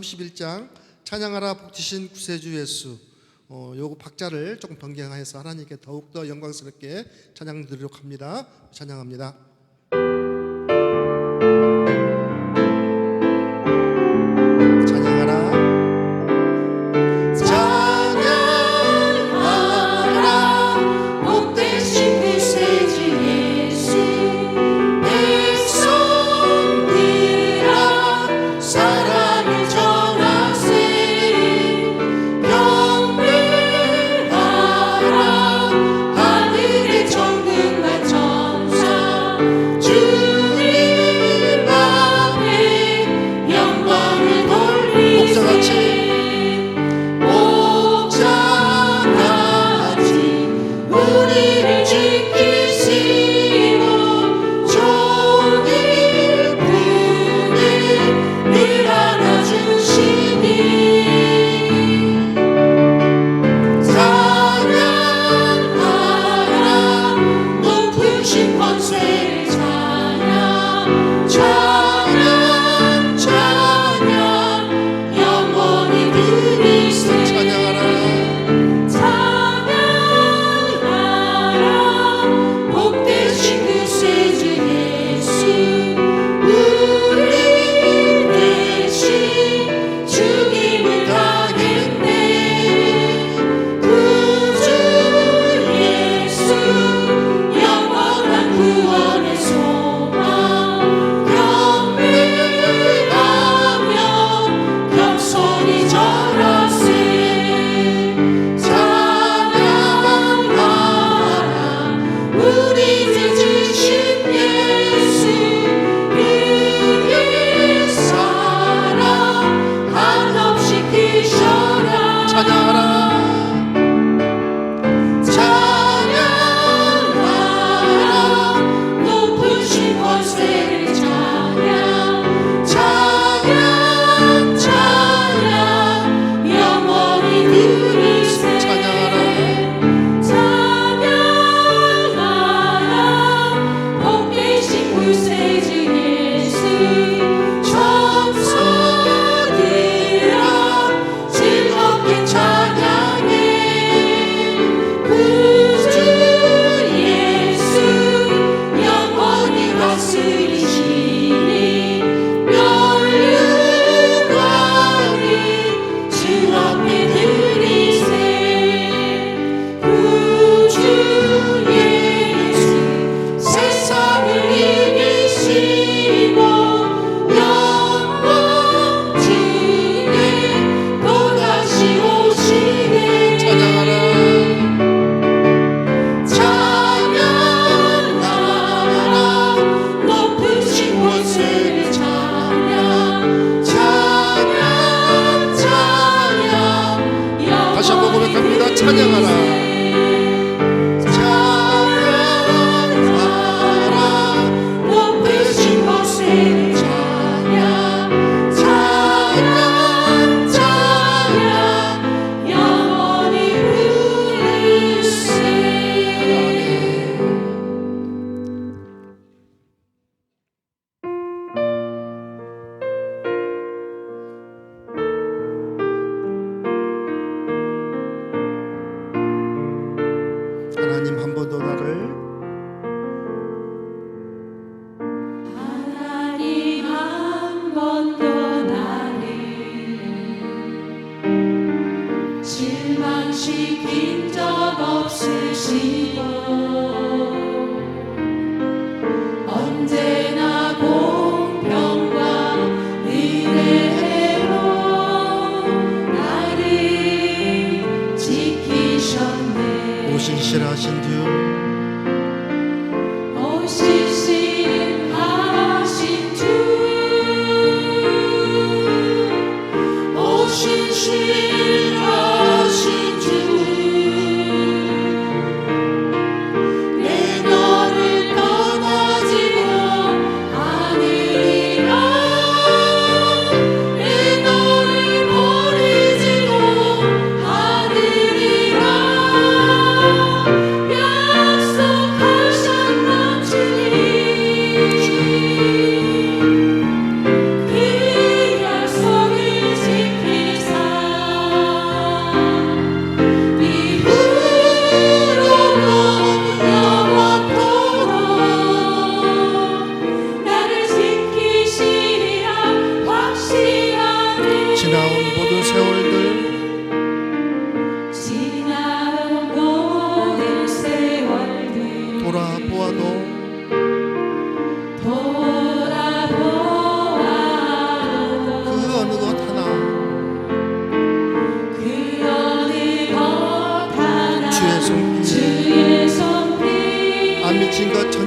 31장 찬양하라 복지신 구세주 예수 어, 요거 박자를 조금 변경해서 하나님께 더욱더 영광스럽게 찬양 드리도록 합니다. 찬양합니다.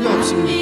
要吃你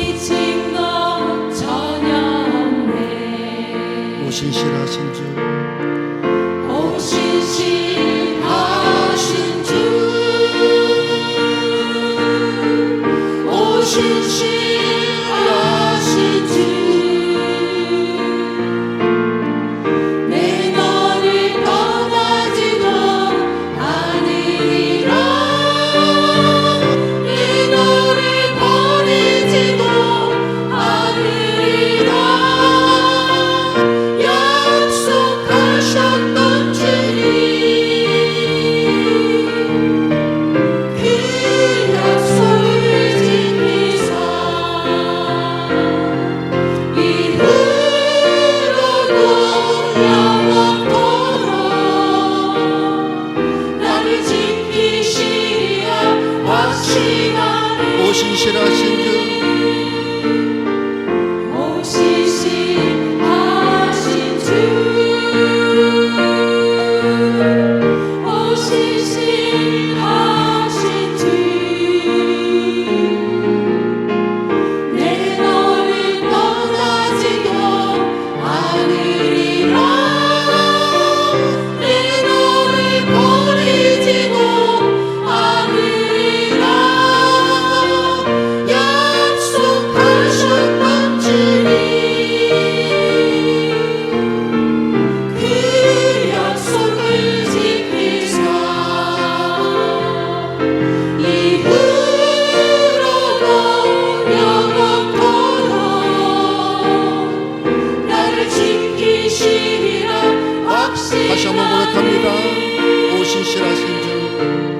오신실하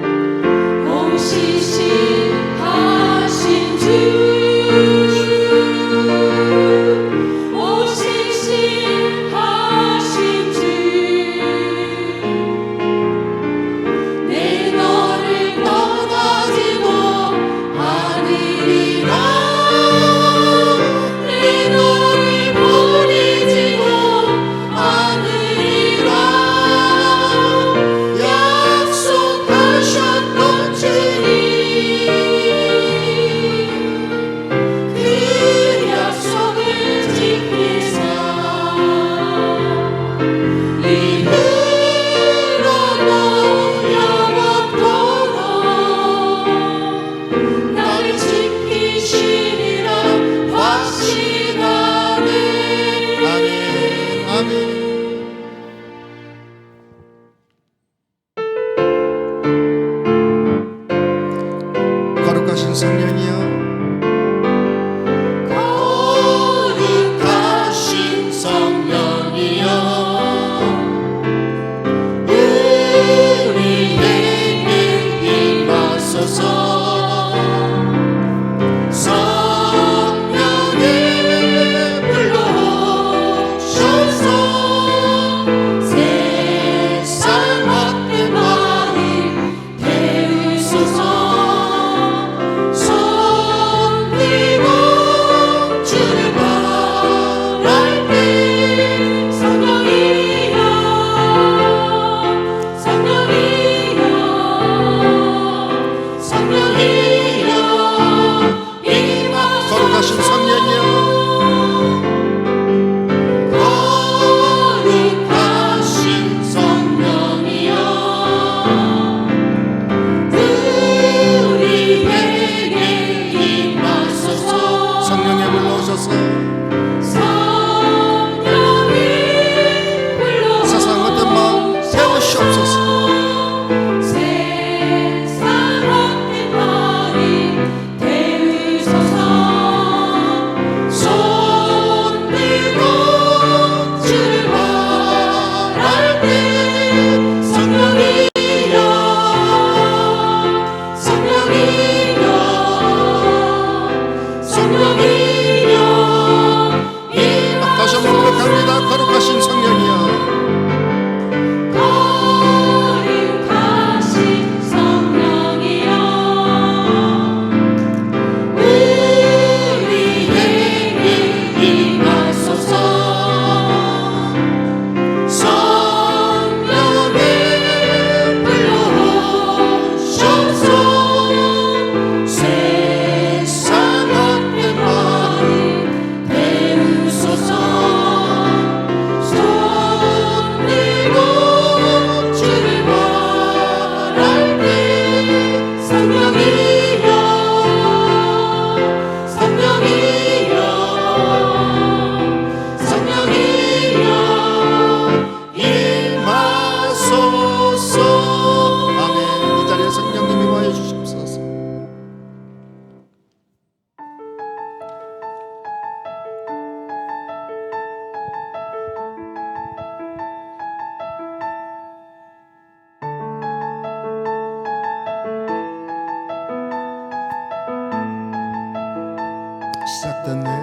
Satanas.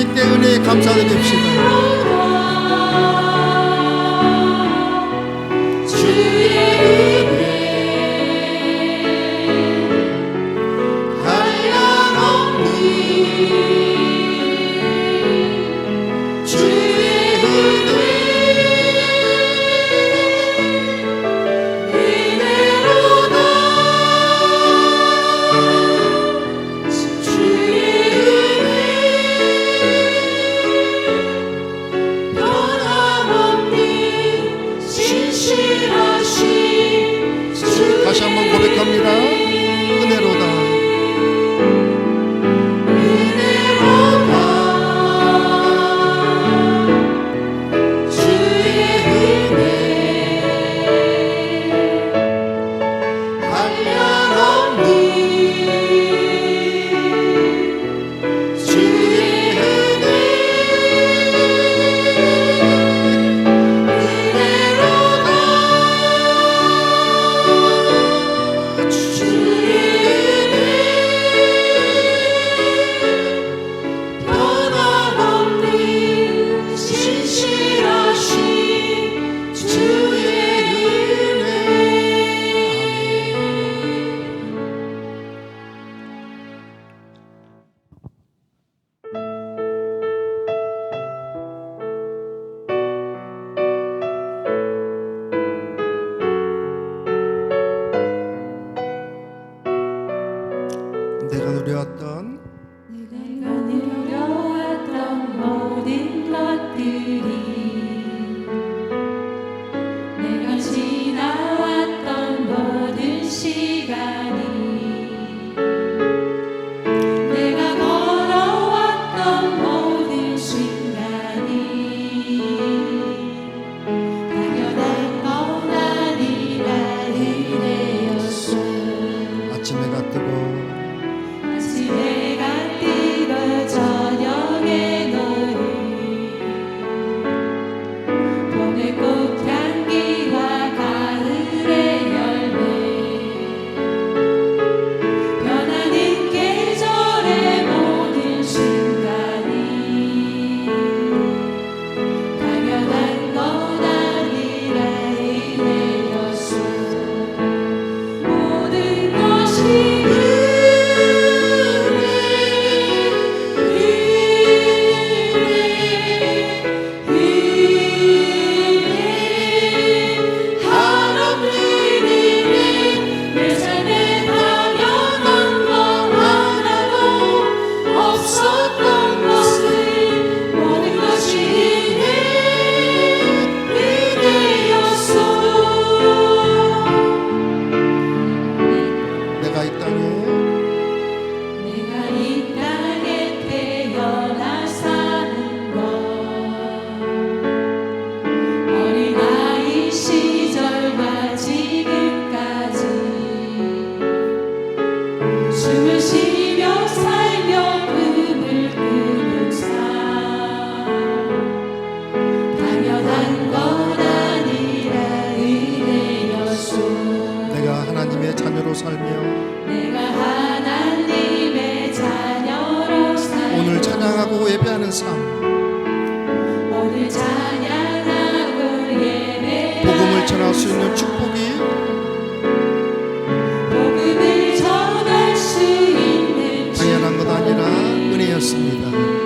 하나님께 은혜에 감사드립시다. 일하던 오늘 찬양하고 예배하는 삶 오늘 찬양하고 예배 복음을 전할 수 있는 축복이 복음을 전할 수 있는 당연한 것 아니라 은혜였습니다.